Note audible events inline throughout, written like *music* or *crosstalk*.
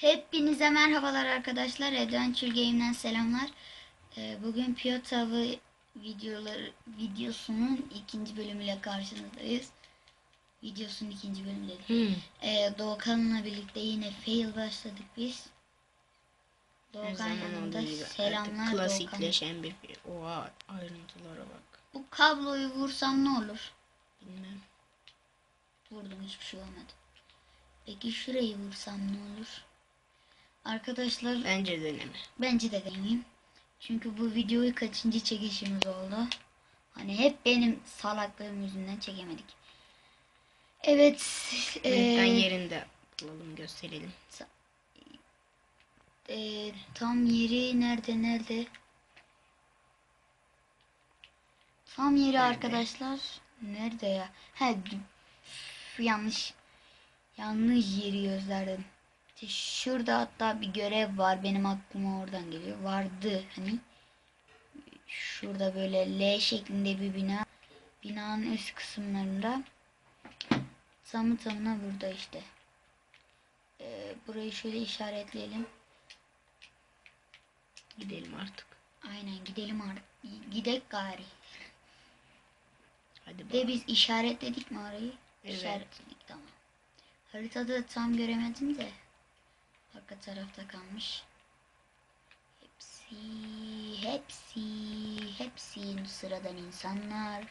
Hepinize merhabalar arkadaşlar. Adventure Game'den selamlar. Ee, bugün Piyot Avı videoları, videosunun ikinci bölümüyle karşınızdayız. Videosunun ikinci bölümü dedim. Hmm. Ee, Doğukan'la birlikte yine fail başladık biz. Doğukan yanımda. Selamlar klasikleşen bir Oha ayrıntılara bak. Bu kabloyu vursam ne olur? Bilmem. Vurdum hiçbir şey olmadı. Peki şurayı vursam ne olur? Arkadaşlar Bence deneme. Bence de deneyeyim. Çünkü bu videoyu kaçıncı çekişimiz oldu. Hani hep benim salaklığım yüzünden çekemedik. Evet. Eee, yerinde bulalım gösterelim. eee, tam yeri nerede nerede? Tam yeri Nerede? arkadaşlar. Nerede ya? He yanlış. Yanlış yeri gözlerdim. İşte şurada hatta bir görev var. Benim aklıma oradan geliyor. Vardı hani. Şurada böyle L şeklinde bir bina. Binanın üst kısımlarında. Tamı tamına burada işte. Ee, burayı şöyle işaretleyelim. Gidelim artık. Aynen gidelim artık. Gidek gari. Hadi bakalım. biz işaretledik mi orayı? Evet. İşaretledik tamam. Haritada tam göremedim de. Arka tarafta kalmış. Hepsi, hepsi, hepsi sıradan insanlar.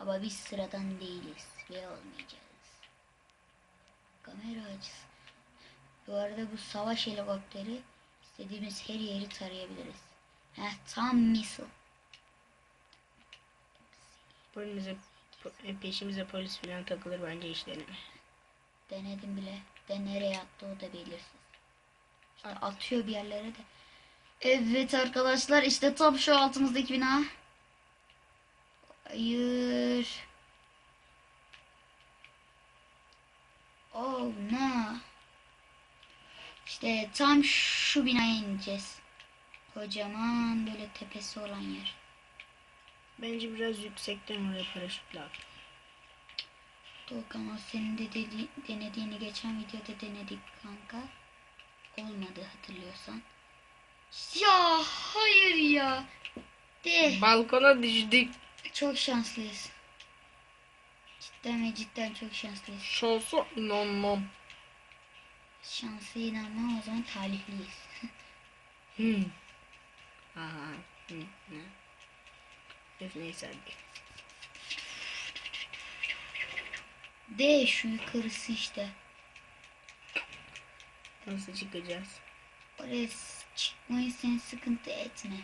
Ama biz sıradan değiliz ve olmayacağız. Kamera açısı. Bu arada bu savaş helikopteri istediğimiz her yeri tarayabiliriz. Heh, tam missile. Polimize, po- peşimize polis falan takılır bence deneme. Denedim bile. De nereye attı o da belirsiz. İşte atıyor bir yerlere de. Evet arkadaşlar işte tam şu altımızdaki bina. Hayır. Oh no. İşte tam şu binaya ineceğiz. Kocaman böyle tepesi olan yer. Bence biraz yüksekten oraya paraşütle at. Doğukan o senin de denediğini geçen videoda denedik kanka. Olmadı hatırlıyorsan. Ya hayır ya. De Balkona düştük. çok şanslıyız. Cidden ve cidden çok şanslıyız. Şansa inanmam. Şansı inanmam o zaman talihliyiz. *laughs* Hmm. Aha. Öf, Neyse hadi. De şu yukarısı işte. Nasıl çıkacağız? Oraya çıkmayı sen sıkıntı etme.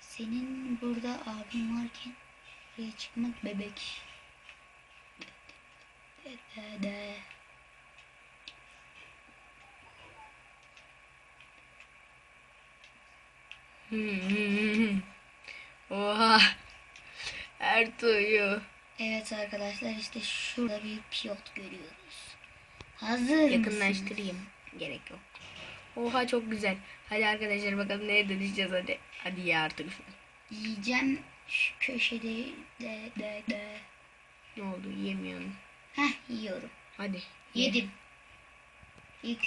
Senin burada abin varken oraya çıkmak bebek. De, de, de. Hmm. *laughs* Oha. Ertuğ'u. Evet arkadaşlar işte şurada bir piyot görüyoruz. Hazır mısınız? Gerek yok. Oha çok güzel. Hadi arkadaşlar bakalım neye dönüşeceğiz hadi. Hadi ya artık. Yiyeceğim şu köşede de de de. Ne oldu yemiyorum. Heh yiyorum. Hadi. ye. Yedim. İlk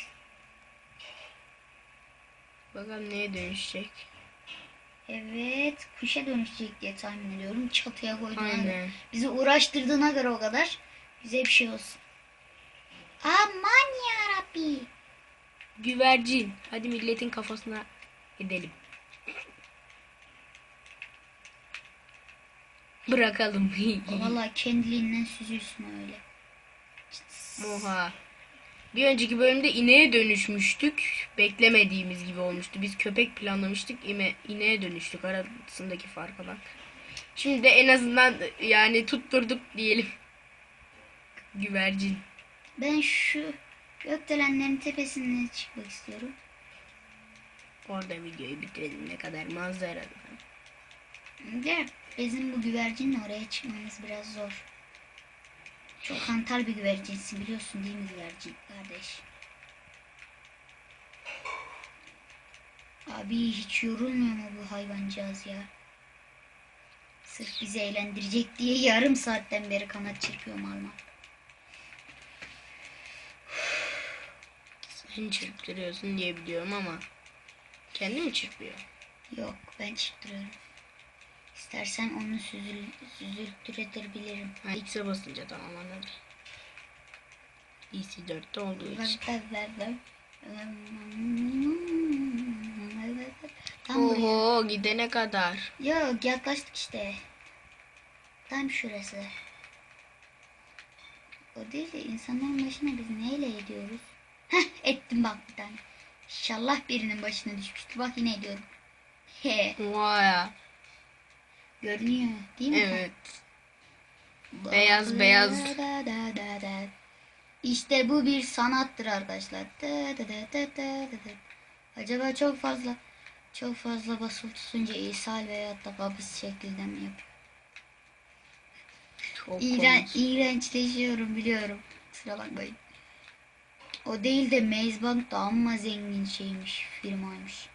Bakalım neye dönüşecek. evet kuşa dönüşecek diye tahmin ediyorum. Çatıya koyduğuna göre. Bizi uğraştırdığına göre o kadar. Bize bir şey olsun. Aman ya Rabbi. Güvercin. Hadi milletin kafasına gidelim. Bırakalım. *laughs* Vallahi kendiliğinden süzülsün öyle. Oha. Bir önceki bölümde ineğe dönüşmüştük. Beklemediğimiz gibi olmuştu. Biz köpek planlamıştık. İne, ineğe dönüştük. Arasındaki farka bak. Şimdi de en azından yani tutturduk diyelim. Güvercin. Ben şu gökdelenlerin tepesine çıkmak istiyorum. Orada videoyu bitirelim ne kadar manzara. De bizim bu güvercinle oraya çıkmamız biraz zor. Çok hantal bir güvercinsin biliyorsun değil mi güvercin kardeş? Abi hiç yorulmuyor mu bu hayvancağız ya? Sırf bizi eğlendirecek diye yarım saatten beri kanat çırpıyor mal Sen çırptırıyorsun diye biliyorum ama kendi mi çırpıyor? Yok ben çıktırıyorum. İstersen onu süzül, süzültürebilirim. Ha, X'e basınca tamam anladım. DC4'te olduğu için. Tam buraya. Oho gidene kadar. Yok yaklaştık işte. Tam şurası. O değil de insanların başına biz neyle ediyoruz? Heh ettim bak bir tane. İnşallah birinin başına düşmüştür. Bak yine ediyorum. He ya. görünüyor değil mi? Evet. Beyaz, beyaz. Da da da da. İşte bu bir sanattır arkadaşlar. Da da da da da da. Acaba çok fazla çok fazla basılı tutunca ishal veya da kabız şeklinde mi yapıyor? Çok İğren, iğrençleşiyorum biliyorum. Kusura bakmayın. O değil de Maze Bank da amma zengin şeymiş, firmaymış.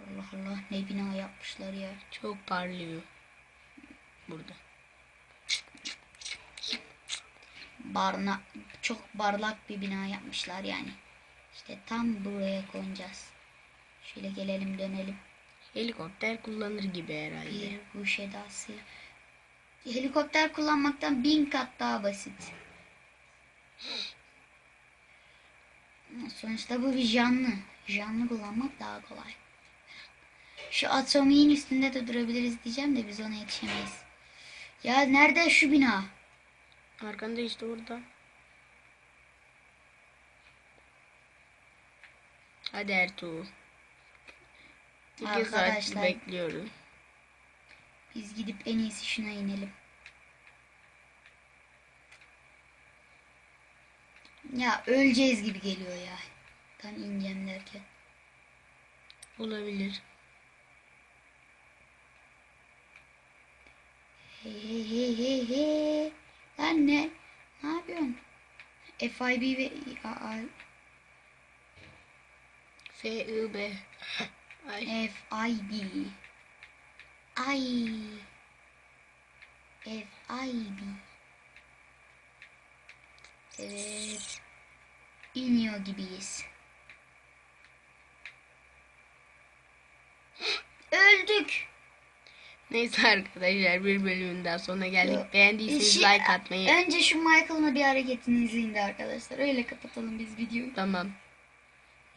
Allah Allah ne bina yapmışlar ya. Çok parlıyor. Burada. Barna, çok barlak bir bina yapmışlar yani. İşte tam buraya konacağız. Şöyle gelelim dönelim. Helikopter kullanır gibi herhalde. Bir kuş edası. Helikopter kullanmaktan bin kat daha basit. Sonuçta bu bir canlı. Canlı kullanmak daha kolay. Şu atomiğin üstünde de durabiliriz diyeceğim de biz ona yetişemeyiz. Ya nerede şu bina? Arkanda işte orada. Hadi Ertuğ. İki saat Arkadaşlar. bekliyorum. Biz gidip en iyisi şuna inelim. Ya öleceğiz gibi geliyor ya. Tam ineceğim derken. Olabilir. Hey hey hey hey hey. Lan ne? Ne yapıyorsun? FIB ve AA, *laughs* F, I, B. Ay. FIB. Ay. FIB. Evet. İniyor gibiyiz. Öldük. Neyse arkadaşlar bir bölümün daha sonuna geldik. Yok. Beğendiyseniz Şey- like atmayı. Önce şu Michael'ın bir hareketini izleyin de arkadaşlar. Öyle kapatalım biz videoyu. Tamam.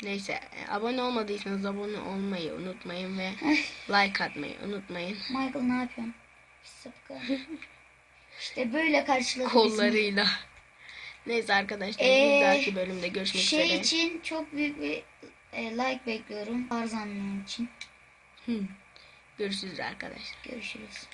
Neyse abone olmadıysanız abone olmayı unutmayın ve like atmayı unutmayın. Michael ne yapıyorsun? Sapık. *laughs* işte böyle karşıladı bizi. Kollarıyla. Neyse arkadaşlar Ee, bir dahaki bölümde görüşmek Şey üzere. için çok büyük bir e, like bekliyorum. Tarzanlığı için. Hı. Görüşürüz arkadaşlar. Görüşürüz.